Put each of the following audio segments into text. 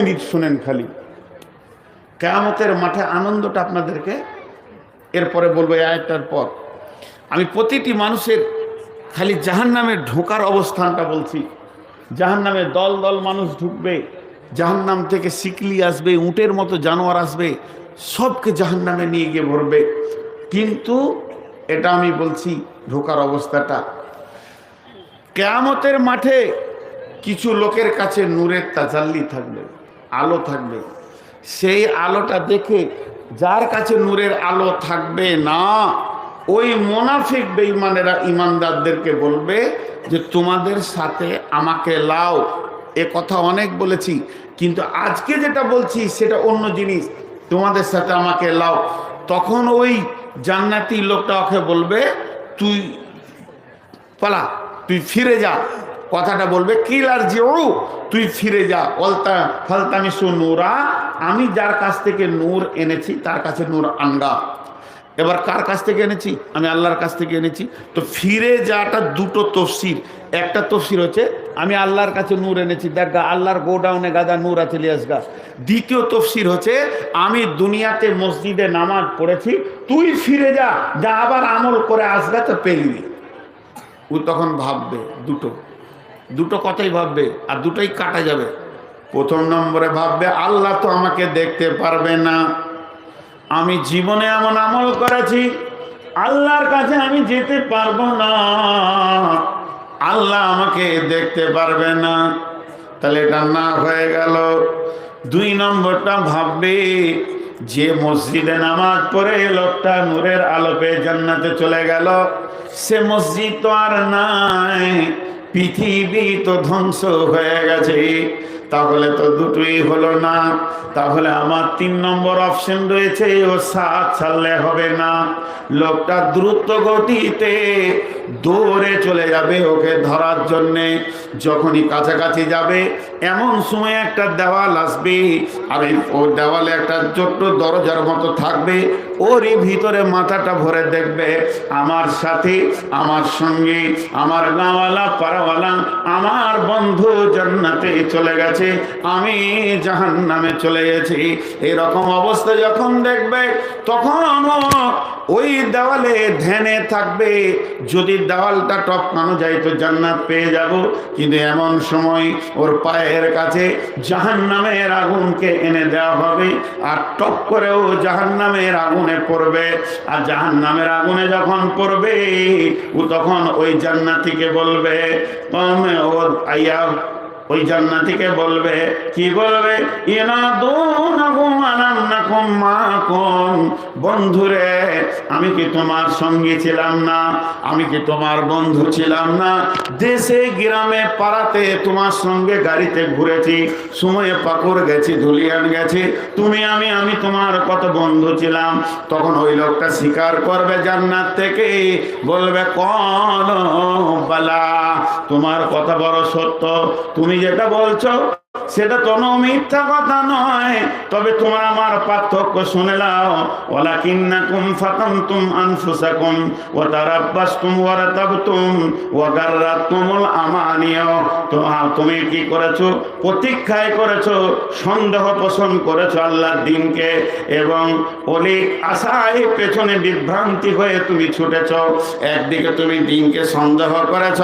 Minute শুনেন খালি। কেয়ামতের মাঠে আনন্দটা আপনাদেরকে এরপরে বলব আয়টার পর। আমি প্রতিটি মানুষের খালি জাহান নামে ঢোকার অবস্থানটা বলছি। জাহান নামে দল দল মানুষ ঢুকবে জাহান নাম থেকে সিকলি আসবে, উটের মতো জানোয়ার আসবে, সবকে জাহান নামে নিয়ে গিয়ে ভরবে। কিন্তু এটা আমি বলছি ঢোকার অবস্থাটা। কেয়ামতের মাঠে কিছু লোকের কাছে নূরের তাজাল্লি থাকবে। আলো থাকবে। সেই আলোটা দেখে যার কাছে নূরের আলো থাকবে না, ওই মোনাফিক বেঈমানেরা ইমানদারদেরকে বলবে যে, তোমাদের সাথে আমাকে লাও। এ কথা অনেক বলেছি, কিন্তু আজকে যেটা বলছি সেটা অন্য জিনিস। তোমাদের সাথে আমাকে লাও। তখন ওই জান্নাতি লোকটা ওকে বলবে, তুই পালা, তুই ফিরে যা। কথাটা বলবে কিলার যে ও তুই ফিরে যা। অলতা, ফালতামি নূরা। আমি যার কাছ থেকে নূর এনেছি, তার কাছে নূর আনগা এবার কার কাছ থেকে এনেছি? আমি আল্লাহর কাছ থেকে এনেছি। তো ফিরে যাটা দুটো তফসির। একটা তফসির হচ্ছে, আমি আল্লাহর কাছে নূর এনেছি। দেখ গা, আল্লাহর গোডাউনে গাদা নূর আছে, লিয়াস গা। দ্বিতীয় তফসির হচ্ছে, আমি দুনিয়াতে মসজিদে নামাজ পড়েছি, তুই ফিরে যা। যা আবার আমল করে আসগা তো পেলিবি ও তখন ভাববে, দুটো দুটো কথাই ভাববে আর দুটোই কাটা যাবে। প্রথম নম্বরে ভাববে, আল্লাহ তো আমাকে দেখতে পারবে না। আমি জীবনে এমন আমল করেছি, আল্লাহর কাছে আমি যেতে পারব না। আল্লাহ আমাকে দেখতে পারবে না। তাহলে এটা না হয়ে গেল। দুই নম্বরটা ভাববে, যে মসজিদে নামাজ পড়ে লোকটা নূরের আলোপে জান্নাতে চলে গেল, সে মসজিদ তো আর নাই। পৃথিবী তো ধ্বংস হয়ে গেছে। তাহলে তো দুটোই হলো না। তাহলে আমার তিন নম্বর অপশন রয়েছে, ও সাত ছাড়লে হবে না। লোকটা দ্রুত গতিতে দৌড়ে চলে যাবে ওকে ধরার জন্যে। যখনই কাছাকাছি যাবে এমন সময় একটা দেওয়াল আসবে, আর এই ও দেওয়ালে একটা ছোট্ট দরজার মতো থাকবে, ওরই ভিতরে মাথাটা ভরে দেখবে, আমার সাথে, আমার সঙ্গে, আমার গাঁওয়ালা, পাড়াওয়ালা, আমার বন্ধু জান্নাতে চলে গেছে, আমি জাহান নামে চলে গেছি। এরকম অবস্থা যখন দেখবে, তখন ওই দেওয়ালে ধ্যানে থাকবে। যদি দেওয়ালটা টপকানো যায়, তো জান্নাত পেয়ে যাব। কিন্তু এমন সময় ওর পায়ের কাছে জাহান নামের আগুনকে এনে দেওয়া হবে আর টপ করেও জাহান নামের আগুনে পড়বে। আর জাহান নামের আগুনে যখন পড়বে, ও তখন ওই জান্নাতিকে বলবে "তুমি ও আইয়া ওই জান্নাতিকে বলবে, কি বলবে? বন্ধুরে, আমি কি তোমার সঙ্গে ছিলাম না? আমি কি তোমার বন্ধু ছিলাম না? দেশে, গ্রামে, পাড়াতে তোমার সঙ্গে গাড়িতে ঘুরেছি, সময়ে পাকড় গেছি, ধুলিয়ান গেছি। তুমি, আমি আমি তোমার কত বন্ধু ছিলাম? তখন ওই লোকটা স্বীকার করবে জান্নাত থেকে, বলবে কন বালা, তোমার কথা বড় সত্য। তুমি যেটা বলছো সেটা কোনো মিথ্যা কথা নয়। তবে তোমার আমার পার্থক্য শুনে নাও। ওলা কিন্না কুম ফাতাম তুম আনফুসাকুম ও তারাব্বাসতুম ওয়া রাতাবতুম ওয়া গাররাতুমুল আমানিয়া। তোমার তুমি কি করেছ? প্রতীক্ষায় করেছ, সন্দেহ পোষণ করেছ আল্লাহর দিনকে এবং অলিক আশায় পেছনে বিভ্রান্তি হয়ে তুমি ছুটেছ। একদিকে তুমি দিনকে সন্দেহ করেছ,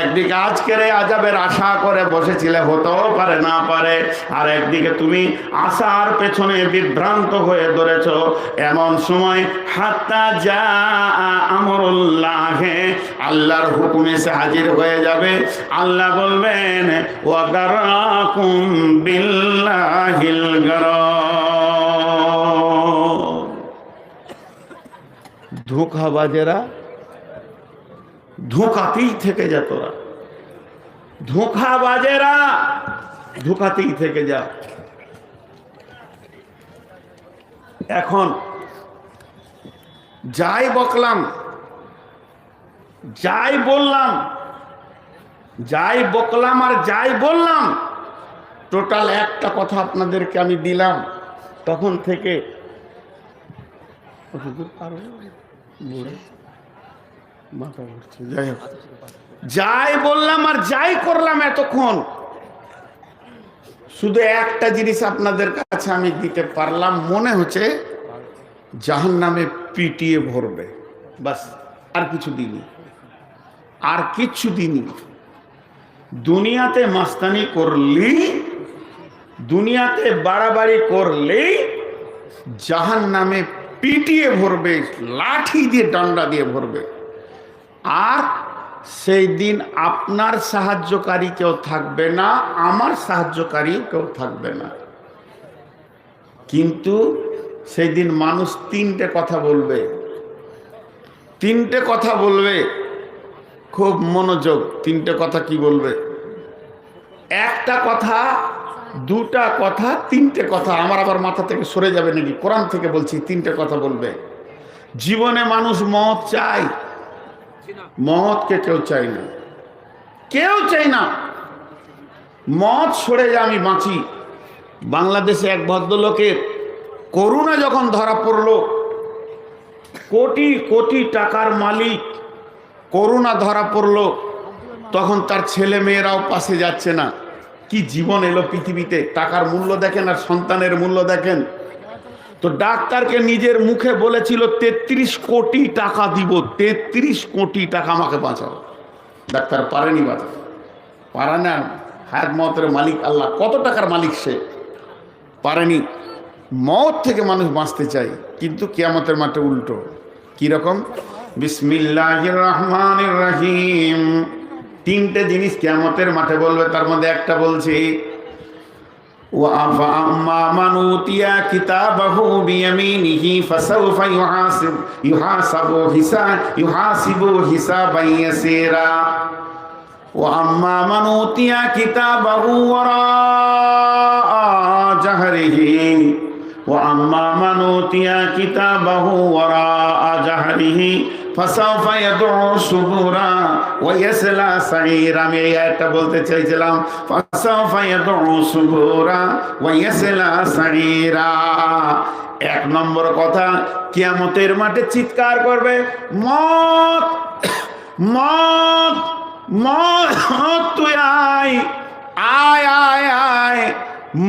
একদিকে আজকের এই আজাবের আশা করে বসেছিলে, হতেও পারে না। পারে। আর একদিকে তুমি আশার পেছনে বিভ্রান্ত হয়ে ধরেছ। এমন সময় হাত্তা যা আমরুল্লাহে, আল্লাহর হুকুমে এসে হাজির হয়ে যাবে। আল্লাহ বলবেন ওয়াগারাকুম বিল্লাহিল ধোকাবাজেরা ধোকাতেই থেকে যা তোরা। ধোকাবাজেরা ধোকাতেই থেকে যা। এখন যাই বকলাম, যাই বললাম, যাই বকলাম আর যাই বললাম, টোটাল একটা কথা আপনাদেরকে আমি দিলাম। তখন থেকে যাই বললাম আর যাই করলাম এতক্ষণ শুধু একটা জিনিস আপনাদের কাছে আমি দিতে পারলাম, মনে হচ্ছে জাহান নামে পিটিয়ে ভরবে। বাস, আর কিছু দিনই আর কিচ্ছু দিনই দুনিয়াতে মাস্তানি করলি দুনিয়াতে বাড়াবাড়ি করলেই জাহান নামে পিটিয়ে ভরবে, লাঠি দিয়ে ডান্ডা দিয়ে ভরবে। আর সেই দিন আপনার সাহায্যকারী কেউ থাকবে না, আমার সাহায্যকারী কেউ থাকবে না। কিন্তু সেই দিন মানুষ তিনটে কথা বলবে। তিনটে কথা বলবে। খুব মনোযোগ। তিনটে কথা কি বলবে? একটা কথা, দুটা কথা, তিনটে কথা। আমার আবার মাথা থেকে সরে যাবে নাকি? কোরআন থেকে বলছি, তিনটে কথা বলবে। জীবনে মানুষ মত চায়। মতকে কেউ চাই না। কেউ চাই না। মত সরে যা, আমি বাঁচি। বাংলাদেশে এক ভদ্রলোকের করুণা যখন ধরা পড়ল, কোটি কোটি টাকার মালিক করুণা ধরা পড়ল, তখন তার ছেলে মেয়েরাও পাশে যাচ্ছে না। কি জীবন এলো পৃথিবীতে? টাকার মূল্য দেখেন আর সন্তানের মূল্য দেখেন। তো ডাক্তারকে নিজের মুখে বলেছিল, তেত্রিশ কোটি টাকা দিব, তেত্রিশ কোটি টাকা আমাকে বাঁচাও। ডাক্তার পারেনি বাঁচাতে। পারে না, হায়াত মতের মালিক আল্লাহ, কত টাকার মালিক সে? পারেনি। মত থেকে মানুষ বাঁচতে চায়, কিন্তু কেয়ামতের মাঠে উল্টো। কীরকম বিসমিল্লাহ রহমান রাহিম। তিনটে জিনিস কেয়ামতের মাঠে বলবে, তার মধ্যে একটা বলছি وأما من أوتي كتابه بيمينه فسوف يحاسب يحاسب حساب يحاسب حسابا يسيرا وأما من أوتي كتابه وراء جهره وأما من أوتي كتابه وراء جهره ফাসাউফা ইয়াদউ সুবুরা ওয়া ইয়াসলা সাঈরা আমি এই আয়াতটা বলতে চাইছিলাম ফাসাউফা ইয়াদউ সুবুরা ওয়া ইয়াসলা সাঈরা এক নম্বর কথা, কিয়ামতের মাঠে চিৎকার করবে মত মত মত তুই আয় আয় আয় আয়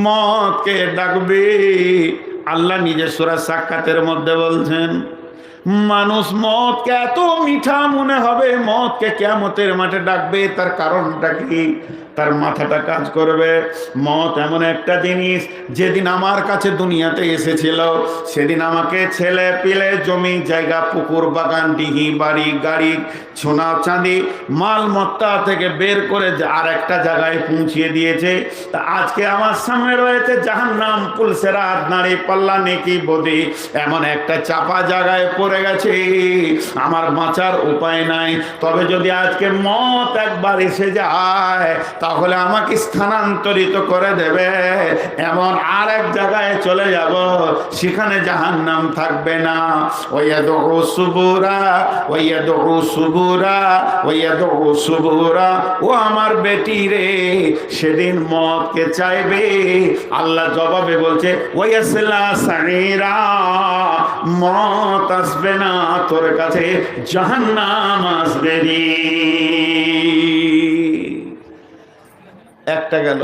মতকে ডাকবে। আল্লাহ নিজের সুরা সাক্ষাতের মধ্যে বলছেন মানুষ মদকে এত মিঠা মনে হবে, মদকে কেমতের মাঠে ডাকবে, তার কারণটা কি? তার মাথাটা কাজ করবে। মত এমন একটা জিনিস, যেদিন আমার কাছে দুনিয়াতে এসেছিল, সেদিন আমাকে ছেলে পিলে জমি, জায়গা, পুকুর, বাগান, ডিহি, বাড়ি, গাড়ি, সোনা, চাঁদি মালমত্তা থেকে বের করে আর একটা জায়গায় পৌঁছিয়ে দিয়েছে। তা আজকে আমার সামনে রয়েছে জাহান্নাম পুলসেরা নাড়ি পাল্লা, নেকি, বদি, এমন একটা চাপা জায়গায় পড়ে গেছে। আমার বাঁচার উপায় নাই। তবে যদি আজকে মত একবার এসে যায়, তাহলে আমাকে স্থানান্তরিত করে দেবে। এমন আর এক জায়গায় চলে যাব, সেখানে জাহান নাম থাকবে না। ওয়াদু সুবুরা ওয়াদু সুবুরা ওয়াদু সুবুরা। ও আমার বেটি রে, সেদিন মতকে চাইবে। আল্লাহ জবাবে বলছে, ওয়াসলা সাইরা মত আসবে না তোর কাছে জাহান্নাম আসবে একটা গেল।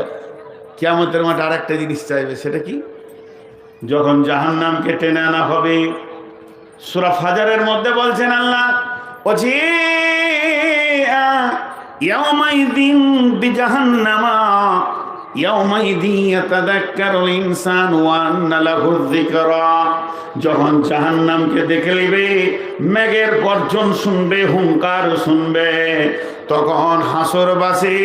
কিয়ামতের মাঠে আর একটা জিনিস চাইবে, সেটা কি? যখন জাহান্নামকে টেনে আনা হবে, সুরা ফাজারের মধ্যে বলছেন আল্লাহ ওজি ইয়াউমাইদিন বিজাহান্নামা। যখন জাহান্নামকে দেখে নিবে মেঘের গর্জন শুনবে হুঙ্কার শুনবে তখন হাসরবাসী